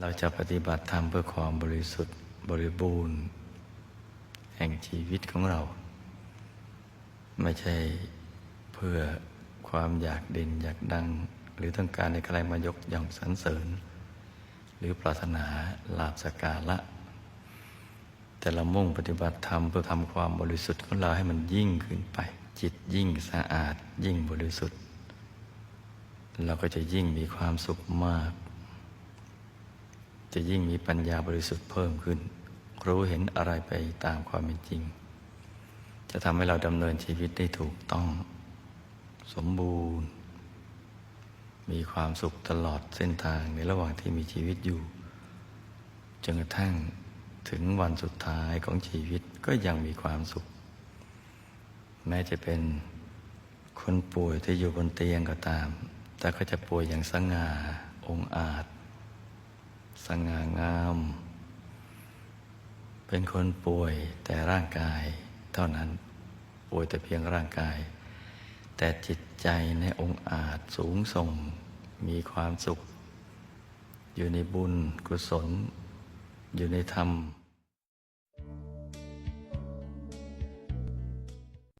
เราจะปฏิบัติธรรมเพื่อความบริสุทธิ์บริบูรณ์ แห่งชีวิตของเรา ไม่ใช่เพื่อความอยากเด่นอยากดัง หรือต้องการในใครมายกย่องสรรเสริญ หรือปรารถนาลาบสกการะ แต่เรามุ่งปฏิบัติธรรมเพื่อทำความบริสุทธิ์ของเราให้มันยิ่งขึ้นไป จิตยิ่งสะอาดยิ่งบริสุทธิ์ เราก็จะยิ่งมีความสุขมาก จะยิ่งมีปัญญาบริสุทธิ์เพิ่มขึ้น รู้เห็นอะไรไปตามความเป็นจริง จะทำให้เราดำเนินชีวิตได้ถูกต้อง สมบูรณ์ มีความสุขตลอดเส้นทางในระหว่างที่มีชีวิตอยู่จนกระทั่งถึงวันสุดท้ายของชีวิตก็ยังมีความสุข แม้จะเป็นคนป่วยที่อยู่บนเตียงก็ตาม แต่ก็จะป่วยอย่างสง่าองอาจ ง่างาม เป็นคนป่วยแต่ร่างกาย เท่านั้นป่วยแต่เพียงร่างกาย แต่จิตใจในองค์อาจสูงส่ง มีความสุข อยู่ในบุญกุศล อยู่ในธรรม